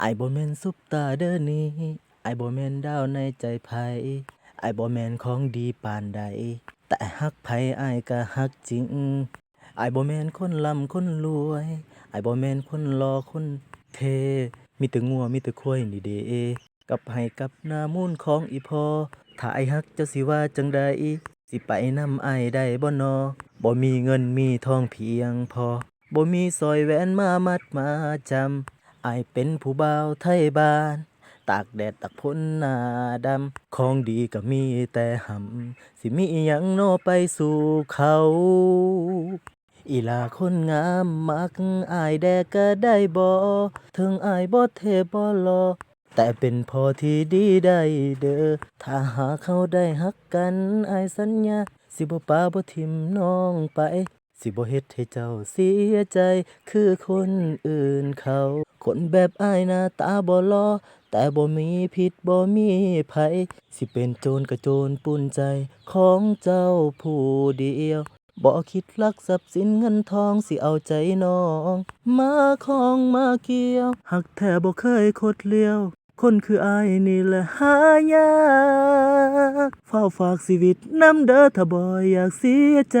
ไอ้บ่แม่นซุปตาเด้อนี่ไอ้บ่แม่นดาวในใจไผไอ้บ่แม่นของดีปานใด แต่ฮักไผอ้ก็ฮักจริง ไอ้บ่แม่นคนร่ำคนรวยไอ้บ่แม่นคนหล่อคนเท มีแต่งัวมีแต่ควายนี่เด้กับให้กับหน้ามูลของอีพอ ถ้าไอ้ายฮักเจ้าสิว่าจังใดสิไปนำไอ้ได้บ่นอบ่มีเงินมีทองเพียงพอบ่มีสร้อยแหวนมามัดมาจำ อายเป็นผู้บ่าวไทยบ้าน ตากแดดตากพ้นหน้าดำ ของดีก็มีแต่หำ สิมีอิหยังโนไปสู่เขา อีลาคนงามมักอายแดก็ได้บ่ถึงอายบ่เทบ่หลอแต่เป็นพอที่ดีได้เด้อ ถ้าหาเขาได้ฮักกันอายสัญญา สิบ่ปาบ่ทิมน้องไป สิบ่เฮ็ดให้เจ้าเสียใจคือคนอื่นเขา คนแบบอ้ายหน้าตาบ่หล่อแต่บ่มีพิษบ่มีภัยสิเป็นโจรก็โจรปุ่นใจของเจ้าผู้เดียวบ่คิดลักทรัพย์สินเงินทองสิเอาใจน้อง มาของมาเกี่ยว หักแท้บ่เคยคดเลี้ยว คนคืออายนี่แหละหายากเฝ้าฝากชีวิตน้ำเด้อถ้าบ่อยากเสียใจ